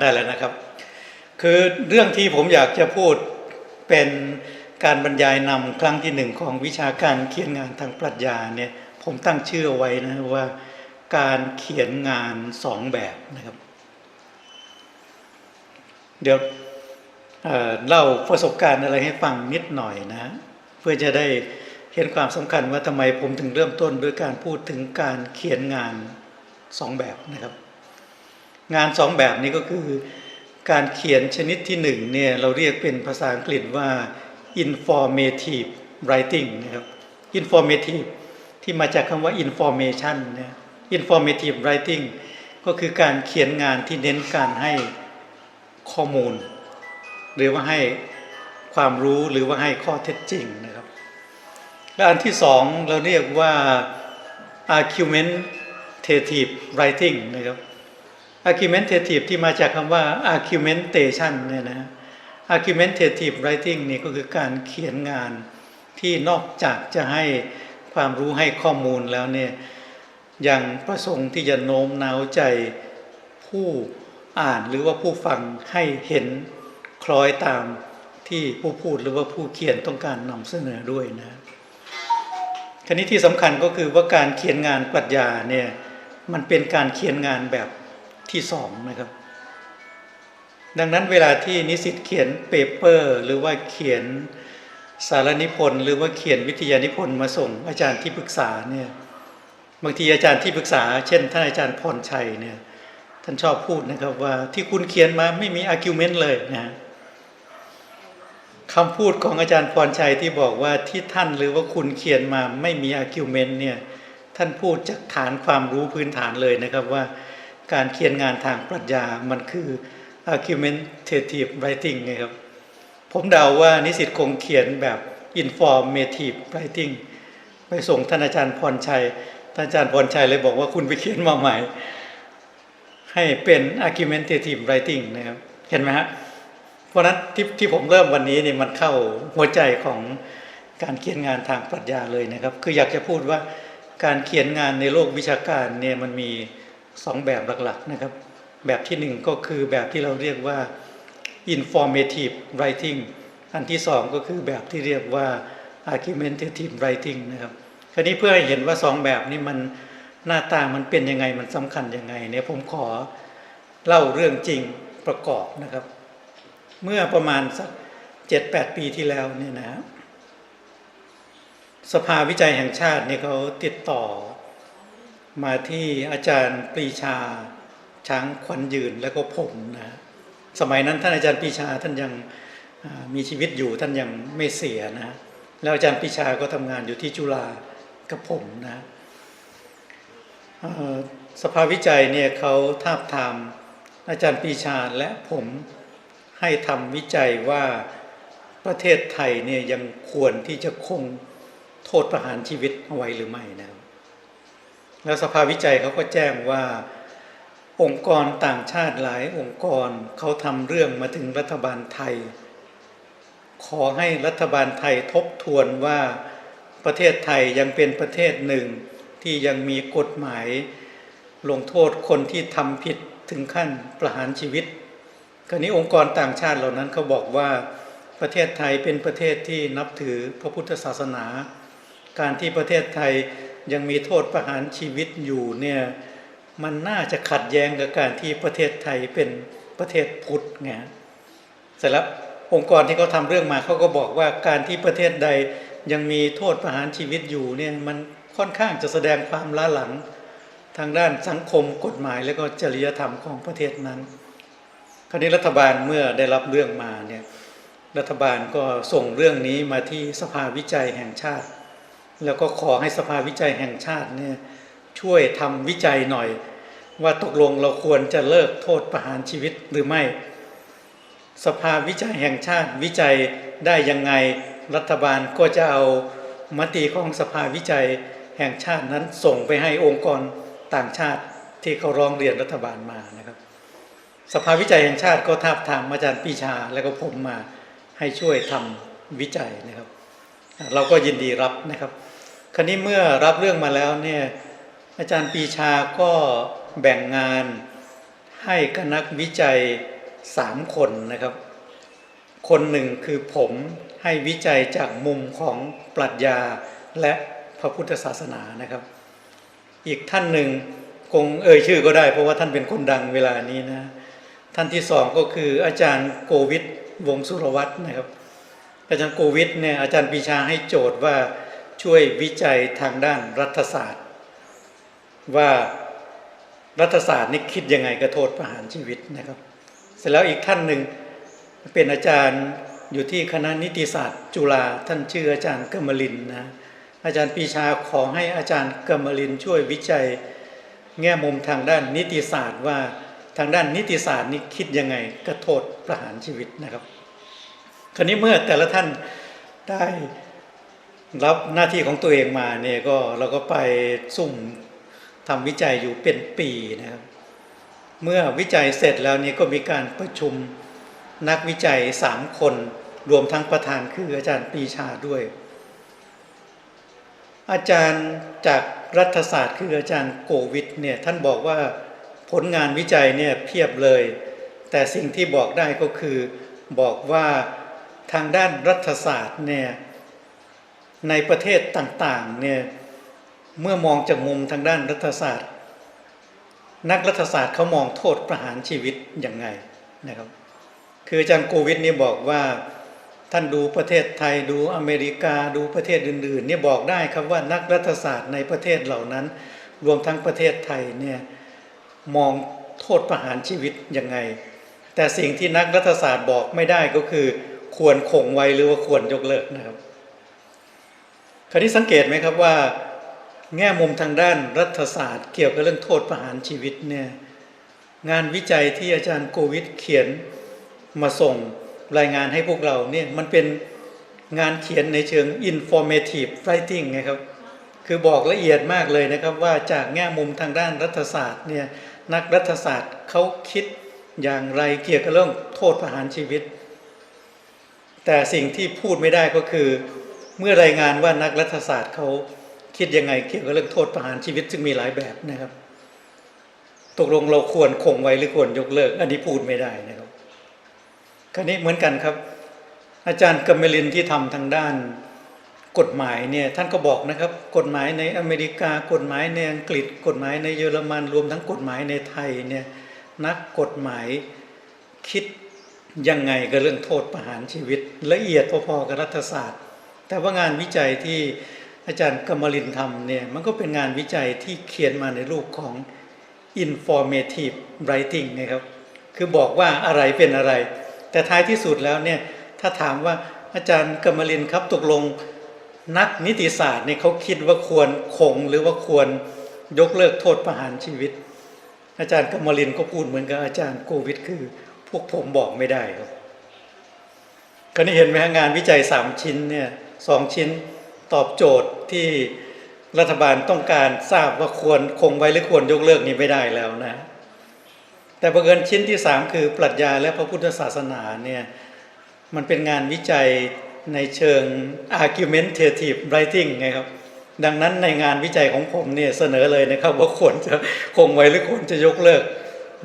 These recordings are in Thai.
ได้แล้วนะครับ คือเรื่องที่ผมอยากจะพูดเป็นการบรรยายนำครั้งที่หนึ่งของวิชาการเขียนงานทางปรัชญาเนี่ยผมตั้งชื่อไว้นะว่าการเขียนงานสองแบบนะครับ เดี๋ยวเเล่าประสบการณ์อะไรให้ฟังนิดหน่อยนะ เพื่อจะได้เห็นความสำคัญว่าทำไมผมถึงเริ่มต้นด้วยการพูดถึงการเขียนงานสองแบบนะครับ งานสองแบบนี้ก็คือ การเขียนชนิดที่หนึ่งเนี่ยเราเรียกเป็นภาษาอังกฤษว่า informative writing นะครับ informative ที่มาจากคำว่า information นี่ย informative writing ก็คือการเขียนงานที่เน้นการให้ข้อมูล หรือว่าให้ความรู้หรือว่าให้ข้อเท็จจริงนะครับ และอันที่สองเราเรียกว่า argumentative writing นะครับ argumentative ที่มาจากคำว่า argumentation เนี่ยนะ argumentative writing นี่ก็คือการเขียนงานที่นอกจากจะให้ความรู้ให้ข้อมูลแล้วเนี่ยยังประสงค์ที่จะโน้มน้าวใจผู้อ่านหรือว่าผู้ฟังให้เห็นคล้อยตามที่ผู้พูดหรือว่าผู้เขียนต้องการนำเสนอด้วยนะทีนี้ที่สำคัญก็คือว่าการเขียนงานปรัชญาเนี่ยมันเป็นการเขียนงานแบบ ที่สองนะครับ ดังนั้นเวลาที่นิสิตเขียนเปเปอร์ หรือว่าเขียนสารนิพนธ์หรือว่าเขียนวิทยานิพนธ์มาส่งอาจารย์ที่ปรึกษาเนี่ยบางทีอาจารย์ที่ปรึกษา เช่น ท่านอาจารย์พรชัยเนี่ยท่านชอบพูดนะครับว่าที่คุณเขียนมาไม่มีอาร์กิวเมนต์เลยนะคำพูดของอาจารย์พรชัยที่บอกว่าที่ท่านหรือว่าคุณเขียนมาไม่มีอาร์กิวเมนต์เนี่ยท่านพูดจากฐานความรู้พื้นฐานเลยนะครับว่า การเขียนงานทางปรัชญามันคือ argumentative writing ไงครับ ผมเดาว่านิสิตคงเขียนแบบ informative writing ไปส่งท่านอาจารย์พรชัย ท่านอาจารย์พรชัยเลยบอกว่าคุณไปเขียนมาใหม่ ให้เป็น argumentative writing นะครับ เห็นไหมฮะ เพราะนั้นที่ที่ผมเริ่มวันนี้เนี่ยมันเข้าหัวใจของการเขียนงานทางปรัชญาเลยนะครับ คืออยากจะพูดว่าการเขียนงานในโลกวิชาการเนี่ยมันมี สองแบบหลักๆนะครับ แบบที่หนึ่งก็คือแบบที่เราเรียกว่า informative writing อันที่สองก็คือแบบที่เรียกว่า argumentative writing นะครับคราวนี้เพื่อให้เห็นว่าสองแบบนี้มันหน้าตามันเป็นยังไงมันสำคัญยังไงเนี่ยผมขอเล่าเรื่องจริงประกอบนะครับ เมื่อประมาณสักเจ็ดแปดปีที่แล้วเนี่ยนะสภาวิจัยแห่งชาติเนี่ยเขาติดต่อ มาที่อาจารย์ปรีชาช้างควันยืนแล้วก็ผมนะสมัยนั้นท่านอาจารย์ปรีชาท่านยังมีชีวิตอยู่ท่านยังไม่เสียนะแล้วอาจารย์ปรีชาก็ทำงานอยู่ที่จุฬากับผมนะสภาวิจัยเนี่ยเขาทาบทามอาจารย์ปรีชาและผมให้ทำวิจัยว่าประเทศไทยเนี่ยยังควรที่จะคงโทษประหารชีวิตเอาไว้หรือไม่นะครับ แล้วสภาวิจัยเขาก็แจ้งว่า องค์กรต่างชาติหลายองค์กรเขาทำเรื่องมาถึงรัฐบาลไทย ขอให้รัฐบาลไทยทบทวนว่าประเทศไทยยังเป็นประเทศหนึ่งที่ยังมีกฎหมาย ลงโทษคนที่ทำผิดถึงขั้นประหารชีวิตคราวนี้องค์กรต่างชาติเหล่านั้นเขาบอกว่าประเทศไทยเป็นประเทศที่นับถือพระพุทธศาสนา การที่ประเทศไทย ยังมีโทษประหารชีวิตอยู่เนี่ยมันน่าจะขัดแย้งกับการที่ประเทศไทยเป็นประเทศพุทธไงเสร็จแล้วองค์กรที่เขาทำเรื่องมาเขาก็บอกว่าการที่ประเทศใดยังมีโทษประหารชีวิตอยู่เนี่ยมันค่อนข้างจะแสดงความล้าหลังทางด้านสังคมกฎหมายและก็จริยธรรมของประเทศนั้น คราวนี้รัฐบาลเมื่อได้รับเรื่องมาเนี่ยรัฐบาลก็ส่งเรื่องนี้มาที่สภาวิจัยแห่งชาติ แล้วก็ขอให้สภาวิจัยแห่งชาติเนี่ยช่วยทำวิจัยหน่อย ว่าตกลงเราควรจะเลิกโทษประหารชีวิตหรือไม่ สภาวิจัยแห่งชาติวิจัยได้ยังไงรัฐบาลก็จะเอามติของสภาวิจัยแห่งชาตินั้นส่งไปให้องค์กรต่างชาติที่เขาร้องเรียนรัฐบาลมานะครับ สภาวิจัยแห่งชาติก็ทาบทามอาจารย์ปีชาและก็ผมมาให้ช่วยทำวิจัยนะครับ เราก็ยินดีรับนะครับ ราวนี้เมื่อรับเรื่องมาแล้วเนี่ยอาจารย์ปีชาก็แบ่งงานให้กับนักวิจัยสามคนนะครับ คนหนึ่งคือผมให้วิจัยจากมุมของปรัชญาและพระพุทธศาสนานะครับ อีกท่านหนึ่งคงเอ่ยชื่อก็ได้ เพราะว่าท่านเป็นคนดังเวลานี้นะ ท่านที่สองก็คืออาจารย์โกวิทวงสุรวัตรนะครับ อาจารย์โกวิทเนี่ยอาจารย์ปีชาให้โจทย์ว่า ช่วยวิจัยทางด้านรัฐศาสตร์ ว่ารัฐศาสตร์นี่คิดยังไงกับโทษประหารชีวิตนะครับ เสร็จแล้วอีกท่านหนึ่งเป็นอาจารย์อยู่ที่คณะนิติศาสตร์ จุฬาท่านชื่ออาจารย์กมลินนะอาจารย์ปีชาขอให้อาจารย์กมลินช่วยวิจัย แง่มุมทางด้านนิติศาสตร์ว่าทางด้านนิติศาสตร์นี่คิดยังไงกับโทษประหารชีวิตนะครับ คราวนี้เมื่อแต่ละท่านได้ รับหน้าที่ของตัวเองมาเนี่ยก็เราก็ไปซุ่มทำวิจัยอยู่เป็นปีนะครับ เมื่อวิจัยเสร็จแล้วเนี่ยก็มีการประชุมนักวิจัยสามคน รวมทั้งประธานคืออาจารย์ปีชาด้วย อาจารย์จากรัฐศาสตร์คืออาจารย์โกวิทเนี่ยท่านบอกว่าผลงานวิจัยเนี่ยเพียบเลย แต่สิ่งที่บอกได้ก็คือบอกว่าทางด้านรัฐศาสตร์เนี่ย ในประเทศต่างๆเนี่ยเมื่อมองจากมุมทางด้านรัฐศาสตร์ นักรัฐศาสตร์เขามองโทษประหารชีวิตอยังไงนะครับ คืออาจารย์โควิดนี่บอกว่าท่านดูประเทศไทยดูอเมริกาดูประเทศอื่นๆเนี่ยบอกได้ครับว่านักรัฐศาสตร์ในประเทศเหล่านั้น รวมทั้งประเทศไทยเนี่ยมองโทษประหารชีวิตยังไง แต่สิ่งที่นักรัฐศาสตร์บอกไม่ได้ก็คือ ควรคงไว้หรือว่าควรยกเลิกนะครับ คราวนี้สังเกตไหมครับว่า แง่มุมทางด้านรัฐศาสตร์ เกี่ยวกับเรื่องโทษประหารชีวิตเนี่ยงานวิจัยที่อาจารย์โกวิทเขียนมาส่งรายงานให้พวกเราเนี่ยมันเป็นงานเขียนในเชิง informative writing ไงครับคือบอกละเอียดมากเลยนะครับว่าจากแง่มุมทางด้านรัฐศาสตร์เนี่ยนักรัฐศาสตร์เขาคิดอย่างไรเกี่ยวกับเรื่องโทษประหารชีวิต แต่สิ่งที่พูดไม่ได้ก็คือ เมื่อรายงานว่านักรัฐศาสตร์เขาคิดยังไงเกี่ยวกับเรื่องโทษประหารชีวิตซึ่งมีหลายแบบนะครับ ตกลงเราควรคงไว้หรือควรยกเลิก อันนี้พูดไม่ได้นะครับคราวนี้เหมือนกันครับ อาจารย์กัมเมลินที่ทำทางด้านกฎหมายเนี่ยท่านก็บอกนะครับ กฎหมายในอเมริกากฎหมายในอังกฤษ กฎหมายในเยอรมันรวมทั้งกฎหมายในไทยเนี่ยนักกฎหมายคิดยังไงกับเรื่องโทษประหารชีวิต ละเอียดพอๆกับรัฐศาสตร์ แต่ว่างานวิจัยที่อาจารย์กมลินทำเนี่ยมันก็เป็นงานวิจัยที่เขียนมาในรูปของ informative writing นะครับ คือบอกว่าอะไรเป็นอะไร แต่ท้ายที่สุดแล้วเนี่ยถ้าถามว่าอาจารย์กมลินครับตกลงนักนิติศาสตร์เนี่ยเขาคิดว่าควรคงหรือว่าควรยกเลิกโทษประหารชีวิต อาจารย์กมลินก็พูดเหมือนกับอาจารย์โควิด คือ พวกผมบอกไม่ได้ครับก็นี่เห็นไหมงานวิจัยสามชิ้นเนี่ย สองชิ้นตอบโจทย์ที่รัฐบาลต้องการทราบว่าควรคงไว้หรือควรยกเลิกนี้ไม่ได้แล้วนะ แต่ประเกินชิ้นที่สามคือปรัชญาและพระพุทธศาสนาเนี่ยมันเป็นงานวิจัยในเชิง argumentative writing ไงครับ ดังนั้นในงานวิจัยของผมเนี่ยเสนอเลยนะครับว่าควรจะคงไว้หรือควรจะยกเลิก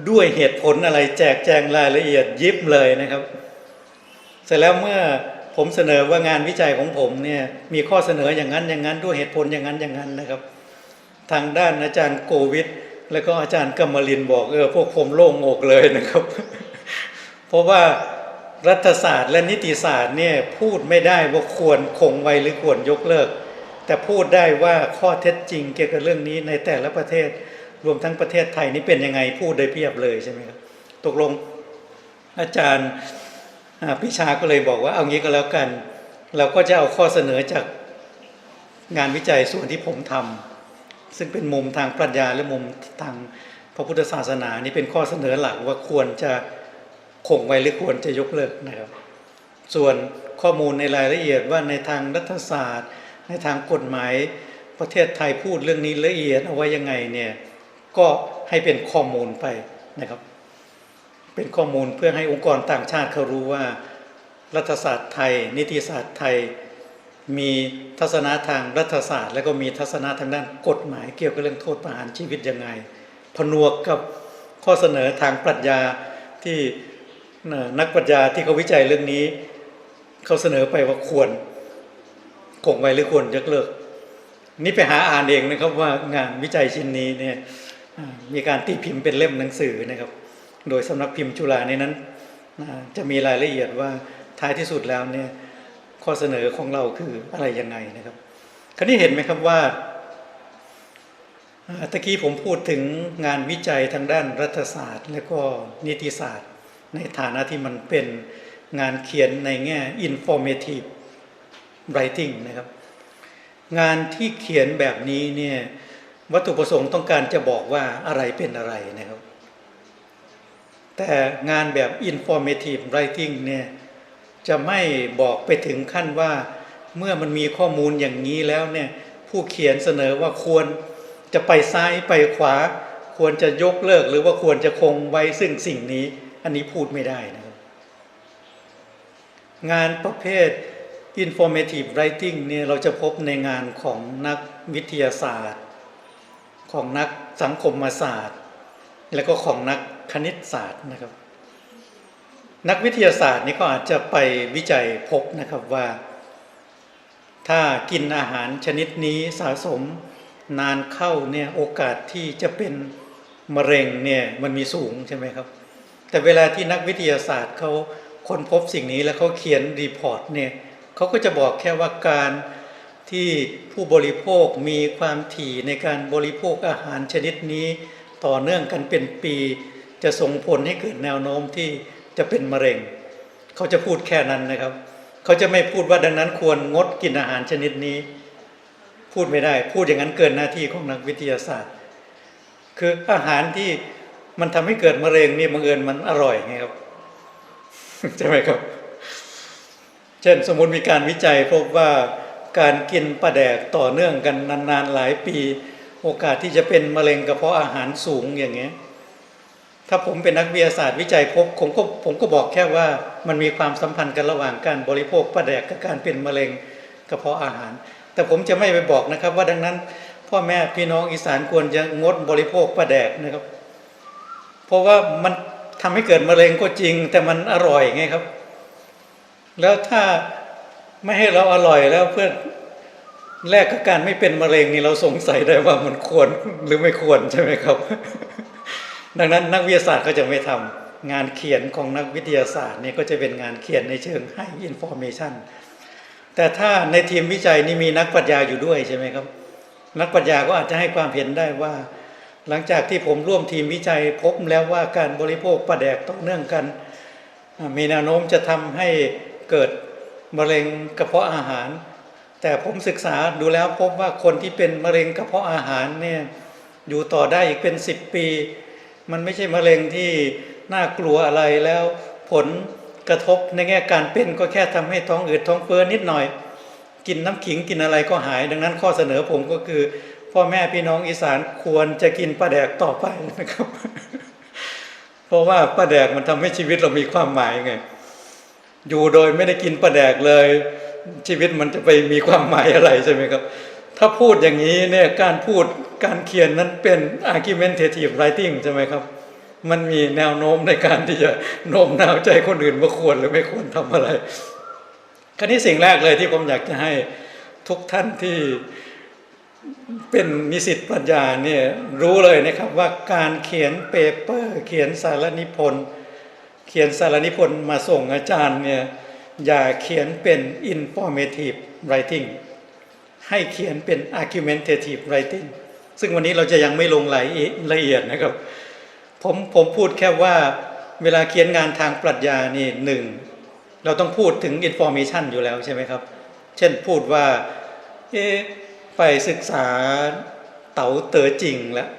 ด้วยเหตุผลอะไรแจกแจงรายละเอียดยิบเลยนะครับ เสร็จแล้วเมื่อ ผมเสนอว่างานวิจัยของผมเนี่ยมีข้อเสนออย่างนั้นอย่างนั้นด้วยเหตุผลอย่างนั้นอย่างนั้นนะครับ ทางด้านอาจารย์โกวิทแล้วก็อาจารย์กมลินบอกเออพวกผมโล่งอกเลยนะครับ เพราะว่ารัฐศาสตร์และนิติศาสตร์เนี่ยพูดไม่ได้ว่าควรคงไว้หรือควรยกเลิก แต่พูดได้ว่าข้อเท็จจริงเกี่ยวกับเรื่องนี้ในแต่ละประเทศรวมทั้งประเทศไทยนี่เป็นยังไงพูดได้เพียบเลยใช่ไหมครับตกลงอาจารย์ พิชาก็เลยบอกว่าเอางี้ก็แล้วกัน เราก็จะเอาข้อเสนอจากงานวิจัยส่วนที่ผมทำซึ่งเป็นมุมทางปรัชญาและมุมทางพระพุทธศาสนานี่เป็นข้อเสนอหลักว่าควรจะคงไว้หรือควรจะยกเลิกนะครับ ส่วนข้อมูลในรายละเอียดว่าในทางรัฐศาสตร์ ในทางกฎหมายประเทศไทยพูดเรื่องนี้ละเอียดเอาไว้ยังไงเนี่ยก็ให้เป็นข้อมูลไปนะครับ เป็นข้อมูลเพื่อให้องค์กรต่างชาติเขารู้ว่า รัฐศาสตร์ไทย นิติศาสตร์ไทย มีทัศนะทางรัฐศาสตร์ และก็มีทัศนะทางด้านกฎหมายเกี่ยวกับเรื่องโทษประหารชีวิตยังไง ผนวกกับข้อเสนอทางปรัชญาที่นักปรัชญาที่เขาวิจัยเรื่องนี้ เขาเสนอไปว่าควรคงไว้หรือควรยกเลิก นี่ไปหาอ่านเองนะครับว่างานวิจัยชิ้นนี้เนี่ยมีการตีพิมพ์เป็นเล่มหนังสือนะครับ โดยสำนักพิมพ์จุฬาในนั้นจะมีรายละเอียดว่าท้ายที่สุดแล้วเนี่ยข้อเสนอของเราคืออะไรยังไงนะครับ คราวนี้เห็นไหมครับว่าอ่าตะกี้ผมพูดถึงงานวิจัยทางด้านรัฐศาสตร์ และก็นิติศาสตร์ ในฐานะที่มันเป็นงานเขียนในแง่ informative writing นะครับ งานที่เขียนแบบนี้เนี่ยวัตถุประสงค์ต้องการจะบอกว่าอะไรเป็นอะไรนะครับ แต่งานแบบ informative writing เนี่ยจะไม่บอกไปถึงขั้นว่าเมื่อมันมีข้อมูลอย่างนี้แล้วเนี่ยผู้เขียนเสนอว่าควรจะไปซ้ายไปขวา ควรจะยกเลิกหรือว่าควรจะคงไว้ซึ่งสิ่งนี้ อันนี้พูดไม่ได้นะครับงานประเภท informative writing เนี่ยเราจะพบในงานของนักวิทยาศาสตร์ ของนักสังคมศาสตร์ และก็ของนักคณิตศาสตร์นะครับ นักวิทยาศาสตร์นี่ก็อาจจะไปวิจัยพบนะครับว่า ถ้ากินอาหารชนิดนี้สะสมนานเข้าเนี่ยโอกาสที่จะเป็นมะเร็งเนี่ยมันมีสูงใช่ไหมครับ แต่เวลาที่นักวิทยาศาสตร์เขาค้นพบสิ่งนี้แล้วเขาเขียนรีพอร์ตเนี่ยเขาก็จะบอกแค่ว่าการที่ผู้บริโภคมีความถี่ในการบริโภคอาหารชนิดนี้ ต่อเนื่องกันเป็นปี จะส่งผลให้เกิดแนวโน้มที่จะเป็นมะเร็ง เขาจะพูดแค่นั้นนะครับ เขาจะไม่พูดว่าดังนั้นควรงดกินอาหารชนิดนี้ พูดไม่ได้ พูดอย่างนั้นเกินหน้าที่ของนักวิทยาศาสตร์ คืออาหารที่มันทำให้เกิดมะเร็งนี่บังเอิญมันอร่อยไงครับใช่ไหมครับ เช่นสมมติมีการวิจัยพบว่าการกินปลาแดกต่อเนื่องกันนานๆหลายปี โอกาสที่จะเป็นมะเร็งกระเพาะอาหารสูงอย่างเงี้ย ถ้าผมเป็นนักวิทยาศาสตร์วิจัยพบผมก็ผมก็บอกแค่ว่ามันมีความสัมพันธ์กันระหว่างการบริโภคปลาแดกกับการเป็นมะเร็งกระเพาะอาหาร แต่ผมจะไม่ไปบอกนะครับ ว่าดังนั้น พ่อแม่พี่น้องอีสานควรจะงดบริโภคปลาแดกนะครับ เพราะว่ามันทำให้เกิดมะเร็งก็จริง แต่มันอร่อยไงครับ แล้วถ้าไม่ให้เราอร่อยแล้วเพื่อ แลกกับการไม่เป็นมะเร็งนี่เราสงสัยได้ว่ามันควรหรือไม่ควรใช่ไหมครับ ดังนั้นนักวิทยาศาสตร์ก็จะไม่ทำงานเขียนของนักวิทยาศาสตร์เนี่ยก็จะเป็นงานเขียนในเชิงให้อินโฟเมชันแต่ถ้าในทีมวิจัยนี่มีนักปรัชญาอยู่ด้วยใช่ไหมครับ นักปรัชญาก็อาจจะให้ความเห็นได้ว่า หลังจากที่ผมร่วมทีมวิจัยพบแล้วว่าการบริโภคปลาแดกต่อเนื่องกัน มีแนวโน้มจะทำให้เกิดมะเร็งกระเพาะอาหาร แต่ผมศึกษาดูแล้วพบว่าคนที่เป็นมะเร็งกระเพาะอาหารเนี่ยอยู่ต่อได้อีกเป็นสิบปี มันไม่ใช่มะเร็งที่น่ากลัวอะไรแล้วผลกระทบในแง่การเป็นก็แค่ทำให้ท้องอืดท้องเฟ้อนิดหน่อย กินน้ำขิงกินอะไรก็หาย ดังนั้นข้อเสนอผมก็คือ พ่อแม่พี่น้องอีสานควรจะกินปลาแดกต่อไปนะครับ เพราะว่าปลาแดกมันทำให้ชีวิตเรามีความหมายไงอยู่โดยไม่ได้กินปลาแดกเลย ชีวิตมันจะไปมีความหมายอะไรใช่ไหมครับ ถ้าพูดอย่างนี้เนี่ยการพูดการเขียนนั้นเป็น argumentative writing ใช่ไหมครับ มันมีแนวโน้มในการที่จะโน้มน้าวใจคนอื่นว่าควรหรือไม่ควรทำอะไรคราวนี้สิ่งแรกเลยที่ผมอยากจะให้ทุกท่านที่เป็นนิสิตปรัชญาเนี่ยรู้เลยนะครับว่าการเขียนเปเปอร์ เขียนสารนิพนธ์เขียนสารนิพนธ์มาส่งอาจารย์เนี่ย อย่าเขียนเป็น informative writing ให้เขียนเป็น argumentative writing ซึ่งวันนี้เราจะยังไม่ลงรายละเอียดนะครับ ผมผมพูดแค่ว่าเวลาเขียนงานทางปรัชญานี่หนึ่งเราต้องพูดถึง information อยู่แล้วใช่ไหมครับ เช่นพูดว่าเอไปศึกษาเต๋าเต๋อจริงแล้ว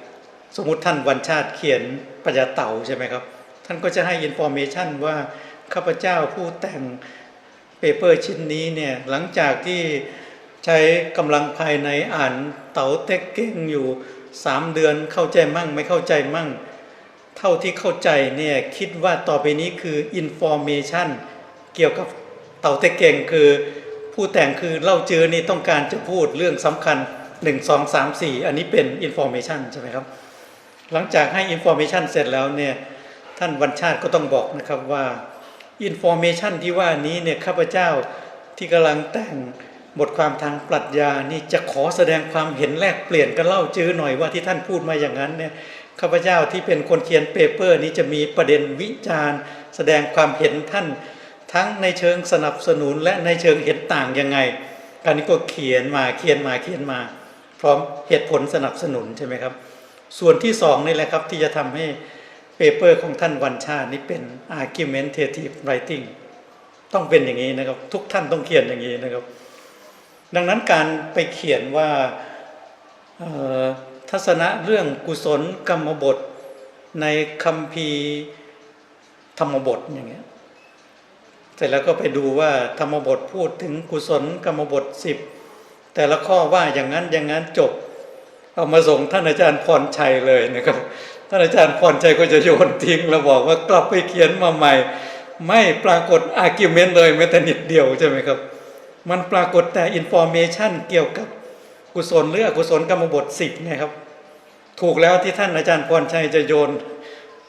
สมมติท่านวันชาติเขียนปรัชญาเต๋าใช่ไหมครับ ท่านก็จะให้ information ว่าข้าพเจ้าผู้แต่ง เปเปอร์ชิ้นนี้เนี่ยหลังจากที่ใช้กำลังภายในอ่านเต๋าเต็กเก้งอยู่สามเดือนเข้าใจมั่งไม่เข้าใจมั่ง เท่าที่เข้าใจเนี่ยคิดว่าต่อไปนี้คือ information เกี่ยวกับเต่าเต็กเก่งคือ ผู้แต่งคือเล่าเจือนี่ต้องการจะพูดเรื่องสำคัญ 1 2 3 4 อันนี้เป็น information ใช่ไหมครับ หลังจากให้ Information เสร็จแล้วเนี่ยท่านวันชาติก็ต้องบอกนะครับว่า Information ที่ว่านี้เนี่ยข้าพเจ้าที่กำลังแต่งบทความทางปรัชญานี่จะขอแสดงความเห็นแลกเปลี่ยนกันเล่าจื้อหน่อยว่าที่ท่านพูดมาอย่างนั้นเนี่ยข้าพเจ้าที่เป็นคนเขียนเปเปอร์นี้จะมีประเด็นวิจารณ์ แสดงความเห็นท่าน ทั้งในเชิงสนับสนุนและในเชิงเห็นต่างยังไงอันนี้ก็เขียนมาเขียนมาเขียนมา พร้อมเหตุผลสนับสนุนใช่ไหมครับ ส่วนที่สองนี่แหละครับที่จะทำให้ เปเปอร์ของท่านวันชานี่เป็น argumentative writing ต้องเป็นอย่างนี้นะครับ ทุกท่านต้องเขียนอย่างนี้นะครับ ดังนั้นการไปเขียนว่าทัศนะเรื่องกุศลกรรมบท ในคัมภีร์ธรรมบทอย่างเงี้ยเสร็จแล้วก็ไปดูว่าธรรมบทพูดถึงกุศลกรรมบทสิบแต่ละข้อว่าอย่างนั้นอย่างนั้นจบ เอามาส่งท่านอาจารย์พรชัยเลยนะครับ ท่านอาจารย์พรชัยก็จะโยนทิ้งแล้วบอกว่ากลับไปเขียนมาใหม่ ไม่ปรากฏอาร์กิวเมนต์เลยแม้แต่นิดเดียวใช่ไหมครับ มันปรากฏแต่อินโฟเมชันเกี่ยวกับกุศลหรืออกุศลกรรมบทสิบไงครับ ถูกแล้วที่ท่านอาจารย์พรชัยจะโยน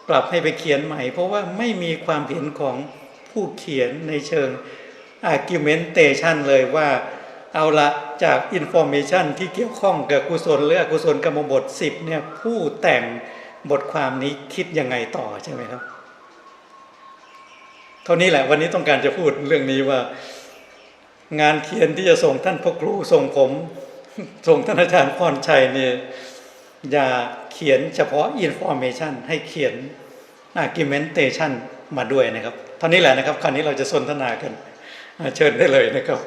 กลับให้ไปเขียนใหม่ เพราะว่าไม่มีความเห็นของผู้เขียนในเชิง argumentation เลยว่าเอาละจาก information ที่เกี่ยวข้องกับกุศลหรืออกุศลกรรมบท10เนี่ยผู้แต่ง บทความนี้คิดยังไงต่อใช่ไหมครับ เท่านี้แหละวันนี้ต้องการจะพูดเรื่องนี้ว่า งานเขียนที่จะส่งท่านพ่อครูส่งผม ส่งท่านอาจารย์พรชัยเนี่ยอย่าเขียนเฉพาะ information ให้เขียน argumentation มาด้วยนะครับ เท่านี้แหละนะครับ คราวนี้เราจะสนทนากัน เชิญได้เลยนะครับ